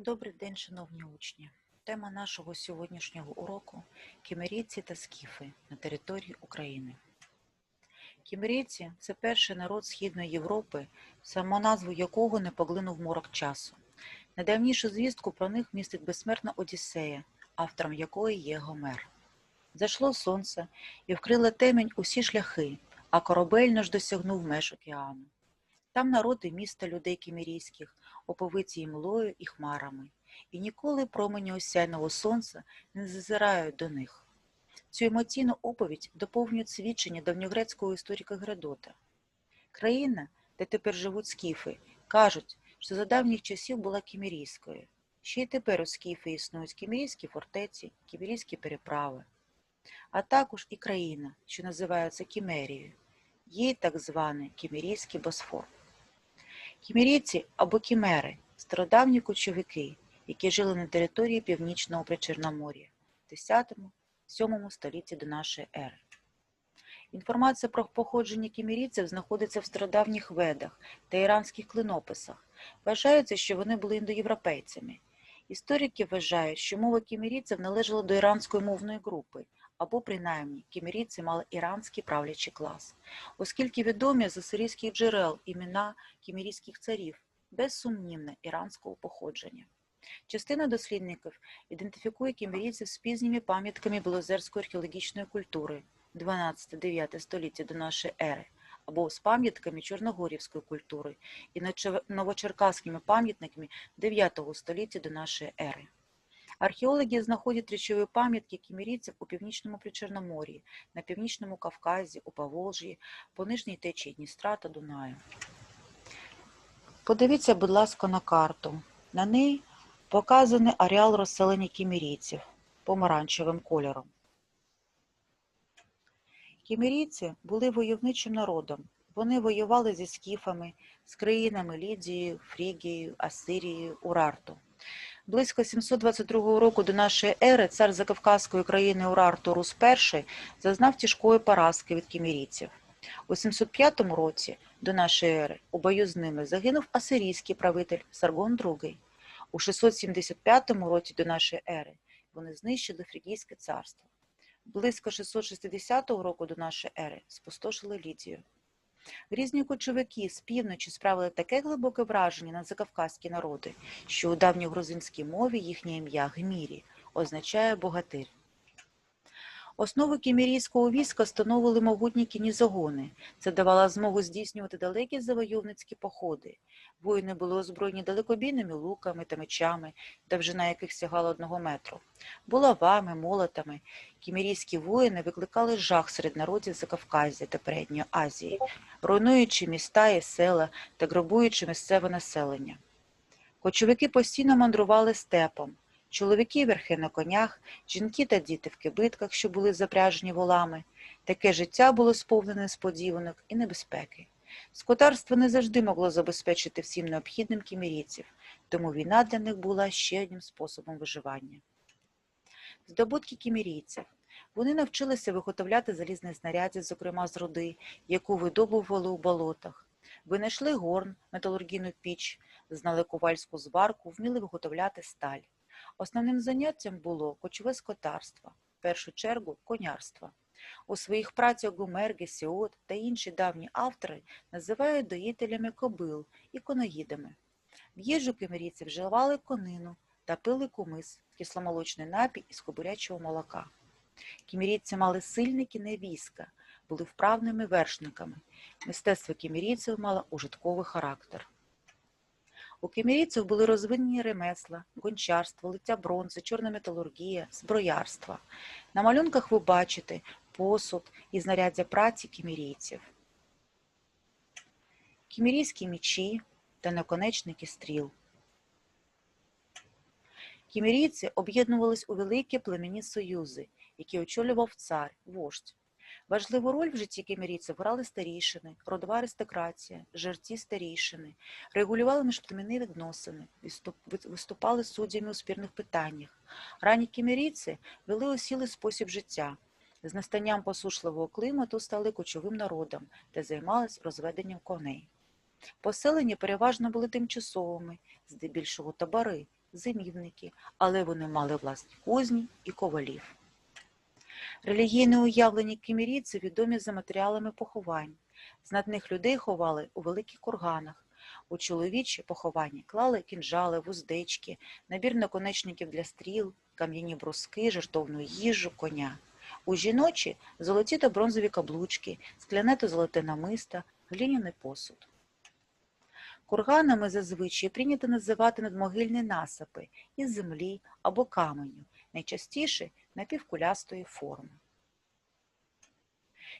Добрий день, шановні учні. Тема нашого сьогоднішнього уроку кімерійці та скіфи на території України. Кімерійці – це перший народ Східної Європи, самоназву якого не поглинув морок часу. Найдавнішу звістку про них містить безсмертна Одіссея, автором якої є Гомер. Зайшло сонце і вкрило темінь усі шляхи, а корабель наш досягнув меж океану. Там народи міста людей кімерійських, оповиті імлою і хмарами, і ніколи промені осяйного сонця не зазирають до них. Цю емоційну оповідь доповнюють свідчення давньогрецького історика Геродота. Країна, де тепер живуть скіфи, кажуть, що за давніх часів була кімерійською. Ще й тепер у скіфи існують кімерійські фортеці, кімерійські переправи, а також і країна, що називається Кімерією, є так званий Кімерійський Босфор. Кімерійці або кімери – стародавні кочовики, які жили на території Північного Причорномор'я в 10-7 столітті до нашої ери. Інформація про походження кімерійців знаходиться в стародавніх ведах та іранських клинописах. Вважається, що вони були індоєвропейцями. Історики вважають, що мова кімерійців належала до іранської мовної групи, або принаймні кімерійці мали іранський правлячий клас, оскільки відомі з асирійських джерел імена кімерійських царів безсумнівне іранського походження. Частина дослідників ідентифікує кімерійців з пізніми пам'ятками білозерської археологічної культури 12-9 століття до нашої ери, або з пам'ятками чорногорівської культури і новочеркаськими пам'ятниками 9 століття до нашої ери. Археологи знаходять речові пам'ятки кімерійців у північному Причорномор'ї, на північному Кавказі, у Поволжі, по нижній течії Дністра та Дунаю. Подивіться, будь ласка, на карту. На ній показаний ареал розселення кімерійців помаранчевим кольором. Кімерійці були войовничим народом. Вони воювали зі скіфами, з країнами Лідією, Фрігією, Асирією, Урарту. Близько 722 року до нашої ери цар Закавказької країни Урарту Рус І зазнав тяжкої поразки від кімерійців. У 705 році до нашої ери у бою з ними загинув асирійський правитель Саргон II. У 675 році до нашої ери вони знищили Фрігійське царство. Близько 660 року до нашої ери спустошили Лідію. Різні кочовики з півночі справили таке глибоке враження на закавказькі народи, що у давньогрузинській мові їхнє ім'я Гмірі означає богатир. Основу кімерійського війська становили могутні кінні загони. Це давало змогу здійснювати далекі завойовницькі походи. Воїни були озброєні далекобійними луками та мечами, довжина яких сягала одного метру. Булавами, молотами. Кімерійські воїни викликали жах серед народів Закавказя та Передньої Азії, руйнуючи міста і села та грабуючи місцеве населення. Кочовики постійно мандрували степом. Чоловіки верхи на конях, жінки та діти в кибитках, що були запряжені волами. Таке життя було сповнене несподіванок і небезпеки. Скотарство не завжди могло забезпечити всім необхідним кімерійців, тому війна для них була ще одним способом виживання. Здобутки кімерійців. Вони навчилися виготовляти залізні знаряддя, зокрема з руди, яку видобували у болотах. Винайшли горн, металургійну піч, знали ковальську зварку, вміли виготовляти сталь. Основним заняттям було кочове скотарство, в першу чергу конярство. У своїх працях Гомер, Гесіот та інші давні автори називають доїтелями кобил і коноїдами. В їжу кимерійці вживали конину та пили кумис, кисломолочний напій із кобурячого молока. Кімерійці мали сильне кіне війська, були вправними вершниками. Мистецтво кімерійців мало ужитковий характер. У кімерійців були розвинені ремесла, гончарство, лиття бронзи, чорна металургія, зброярство. На малюнках ви бачите посуд і знаряддя праці кімерійців. Кімерійські мічі та наконечники стріл. Кімерійці об'єднувались у великі племені союзи, які очолював цар, вождь. Важливу роль в житті кемерійців грали старійшини, родова аристократія, жерці старійшини, регулювали міжплемінні відносини, виступали суддями у спірних питаннях. Ранні кемерійці вели осілий спосіб життя. З настанням посушливого клімату стали кочовим народом та займались розведенням коней. Поселення переважно були тимчасовими, здебільшого табори, зимівники, але вони мали власні кузні і ковалів. Релігійне уявлення кімірійців відомі за матеріалами поховань. Знатних людей ховали у великих курганах. У чоловічі поховання клали кінжали, вуздечки, набір наконечників для стріл, кам'яні бруски, жертовну їжу, коня. У жіночі золоті та бронзові каблучки, скляне та золоте намиста, глиняний посуд. Курганами зазвичай прийнято називати надмогильні насипи із землі або каменю, найчастіше напівкулястої форми.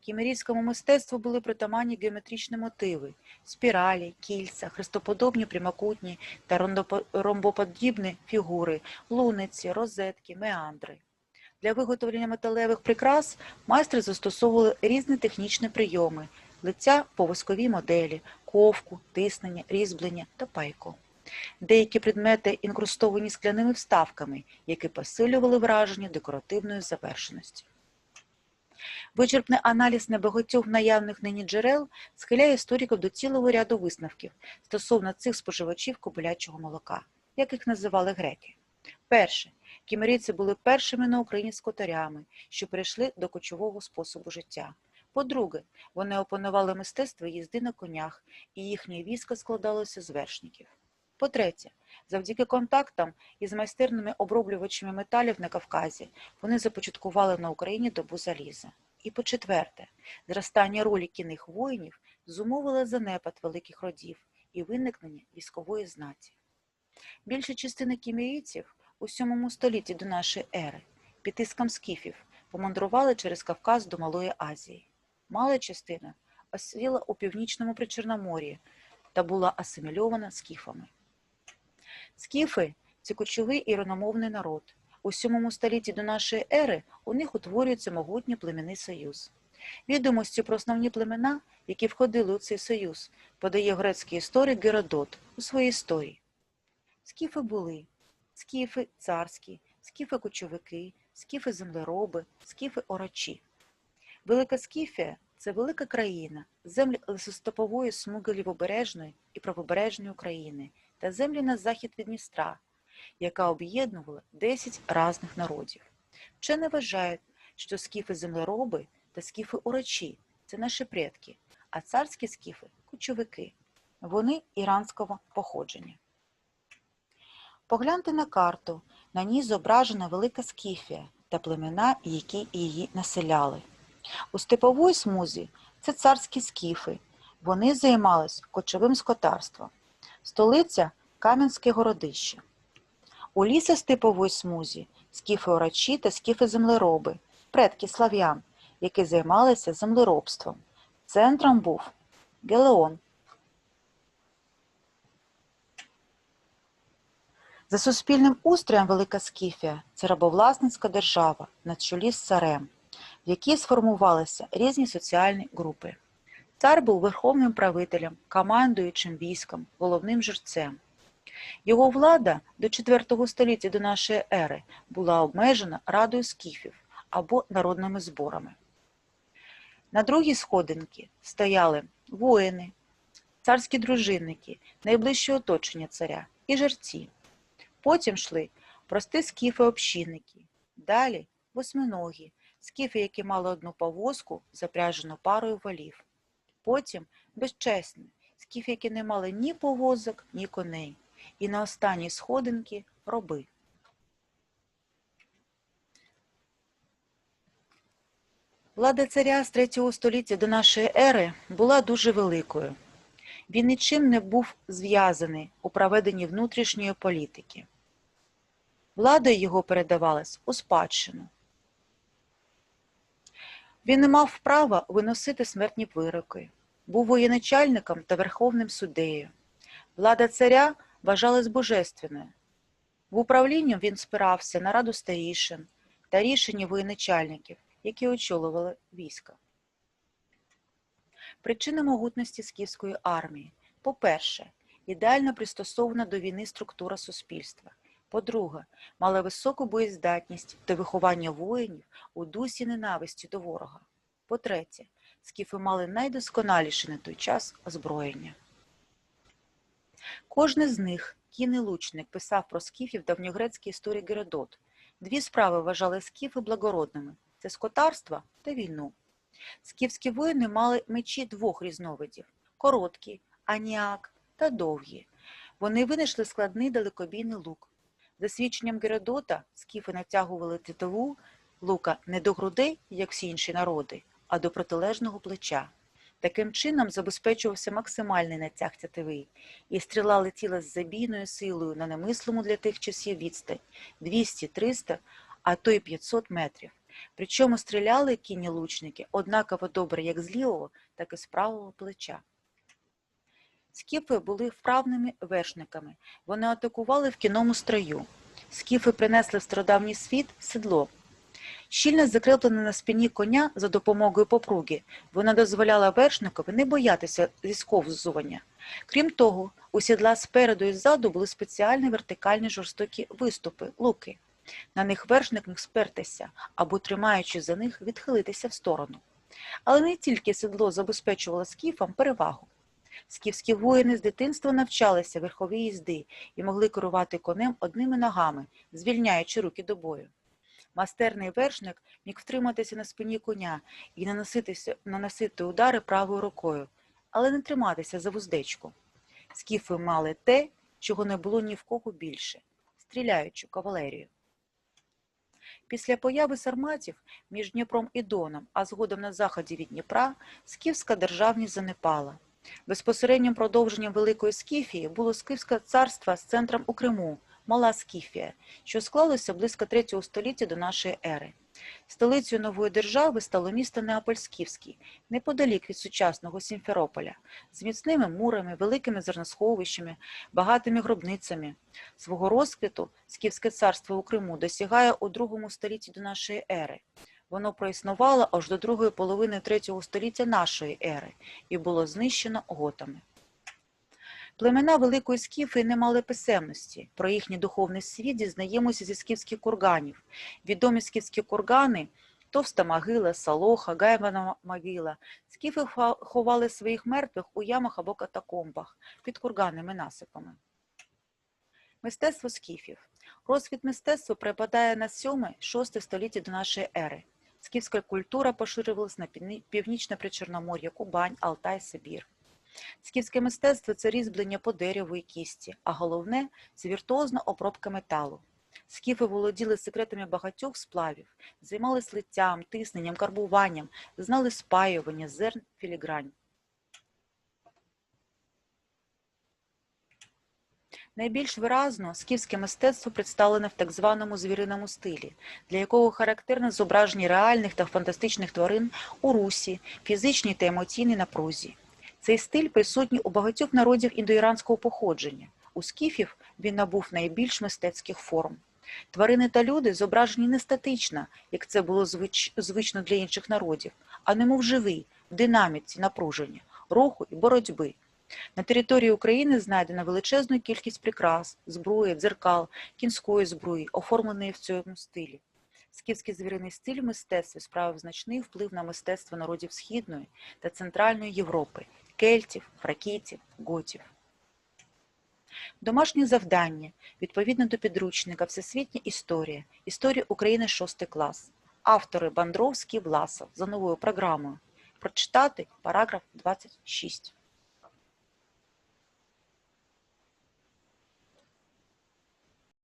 Кімерійському мистецтву були притаманні геометричні мотиви – спіралі, кільця, хрестоподобні прямокутні та ромбоподібні фігури, луниці, розетки, меандри. Для виготовлення металевих прикрас майстри застосовували різні технічні прийоми – лиця по восковій моделі, ковку, тиснення, різьблення та пайку. Деякі предмети інкрустовані скляними вставками, які посилювали враження декоративної завершеності. Вичерпний аналіз небагатьох наявних нині джерел схиляє істориків до цілого ряду висновків стосовно цих споживачів кобилячого молока, як їх називали греки. Перше. Кімерійці були першими на Україні скотарями, що перейшли до кочового способу життя. По-друге, вони опанували мистецтво їзди на конях, і їхнє військо складалося з вершників. По-третє, завдяки контактам із майстерними оброблювачами металів на Кавказі вони започаткували на Україні добу заліза. І по-четверте, зростання ролі кінних воїнів зумовило занепад великих родів і виникнення військової знаті. Більша частина кімерійців у VII столітті до нашої ери під тиском скіфів помандрували через Кавказ до Малої Азії. Мала частина осіла у північному Причорномор'ї та була асимільована скіфами. Скіфи – це кочовий і рономовний народ. У VII столітті до нашої ери у них утворюється могутній племінний союз. Відомості про основні племена, які входили у цей союз, подає грецький історик Геродот у своїй історії. Скіфи були скіфи царські, скіфи кочовики, скіфи землероби, скіфи орачі. Велика Скіфія – це велика країна, землі лісостепової смуги лівобережної і правобережної України та землі на захід від Дністра, яка об'єднувала 10 різних народів. Вчені вважають, що скіфи-землероби та скіфи-урачі – це наші предки, а царські скіфи – кочовики. Вони іранського походження. Погляньте на карту. На ній зображена велика Скіфія та племена, які її населяли. У степовій смузі це царські скіфи. Вони займались кочовим скотарством. Столиця Кам'янське городище. У лісостеповій смузі скіфи-орачі та скіфи-землероби, предки слав'ян, які займалися землеробством. Центром був Гелеон. За суспільним устроєм Велика Скіфія – це рабовласницька держава на чолі з царем, в якій сформувалися різні соціальні групи. Цар був верховним правителем, командуючим військом, головним жерцем. Його влада до IV століття до нашої ери була обмежена радою скіфів або народними зборами. На другій сходинці стояли воїни, царські дружинники, найближче оточення царя і жерці. Потім йшли прості скіфи-общинники, далі восьминогі, скіфи, які мали одну повозку, запряжену парою валів. Потім безчесні, скіфи, які не мали ні повозок, ні коней. І на останній сходинці роби. Влада царя з 3 століття до нашої ери була дуже великою. Він нічим не був зв'язаний у проведенні внутрішньої політики. Влада його передавалась у спадщину. Він не мав права виносити смертні вироки, був воєначальником та верховним суддею. Влада царя вважалась божественною. В управлінні він спирався на раду старішин та рішення воєначальників, які очолювали війська. Причина могутності скіфської армії. По-перше, ідеально пристосована до війни структура суспільства. По-друге, мала високу боєздатність та виховання воїнів у дусі ненависті до ворога. По-третє, скіфи мали найдосконаліше на той час озброєння. Кожний з них, кінний лучник, писав про скіфів давньогрецькій історії Геродот. Дві справи вважали скіфи благородними – це скотарство та війну. Скіфські воїни мали мечі двох різновидів – короткі, аніак та довгі. Вони винайшли складний далекобійний лук. За свідченням Геродота, скіфи натягували титову лука не до грудей, як всі інші народи, а до протилежного плеча. Таким чином забезпечувався максимальний натяг тятиви, і стріла летіла з забійною силою на немислому для тих часів відстань 200-300, а то й 500 метрів. Причому стріляли кінні лучники однаково добре як з лівого, так і з правого плеча. Скіфи були вправними вершниками. Вони атакували в кінному строю. Скіфи принесли в стародавній світ седло. Щільно закріплене на спині коня за допомогою попруги, вона дозволяла вершникові не боятися зісковзування. Крім того, у сідла спереду і ззаду були спеціальні вертикальні жорстокі виступи, луки. На них вершник міг спертися або, тримаючи за них, відхилитися в сторону. Але не тільки седло забезпечувало скіфам перевагу. Скіфські воїни з дитинства навчалися верховій їзди і могли керувати конем одними ногами, звільняючи руки до бою. Мастерний вершник міг втриматися на спині коня і наносити удари правою рукою, але не триматися за вуздечку. Скіфи мали те, чого не було ні в кого більше стріляючу кавалерію. Після появи сарматів між Дніпром і Доном, а згодом на заході від Дніпра, скіфська державність занепала. Безпосереднім продовженням Великої Скіфії було Скіфське царство з центром у Криму, Мала Скіфія, що склалося близько 3 століття до нашої ери. Столицею нової держави стало місто Неаполь-Скіфський, неподалік від сучасного Сімферополя, з міцними мурами, великими зерносховищами, багатими гробницями. Свого розквіту Скіфське царство у Криму досягає у другому столітті до нашої ери. Воно проіснувало аж до другої половини третього століття нашої ери і було знищено готами. Племена Великої Скіфи не мали писемності. Про їхній духовний світ дізнаємося зі скіфських курганів. Відомі скіфські кургани Товста могила, Салоха, Гайвана могила. Скіфи ховали своїх мертвих у ямах або катакомбах під курганними насипами. Мистецтво скіфів. Розквіт мистецтва припадає на 7-6 століття до нашої ери. Скіфська культура поширювалась на північне Причорномор'я, Кубань, Алтай, Сибір. Скіфське мистецтво це різьблення по дереву і кісті, а головне це віртуозна обробка металу. Скіфи володіли секретами багатьох сплавів, займалися литтям, тисненням, карбуванням, знали спаювання, зерн, філігрань. Найбільш виразно скіфське мистецтво представлене в так званому звіриному стилі, для якого характерне зображення реальних та фантастичних тварин у русі, фізичній та емоційній напрузі. Цей стиль присутній у багатьох народів індоіранського походження. У скіфів він набув найбільш мистецьких форм. Тварини та люди зображені не статично, як це було звич... звично для інших народів, а немов живі, в динаміці напруження, руху і боротьби. На території України знайдена величезна кількість прикрас, зброї, дзеркал, кінської зброї, оформленої в цьому стилі. Скіфський звіриний стиль в мистецтві справив значний вплив на мистецтво народів Східної та Центральної Європи, кельтів, фракійців, готів. Домашнє завдання відповідно до підручника Всесвітня історія. Історія України 6 клас. Автори Бандровський, Власов за новою програмою. Прочитати параграф 26.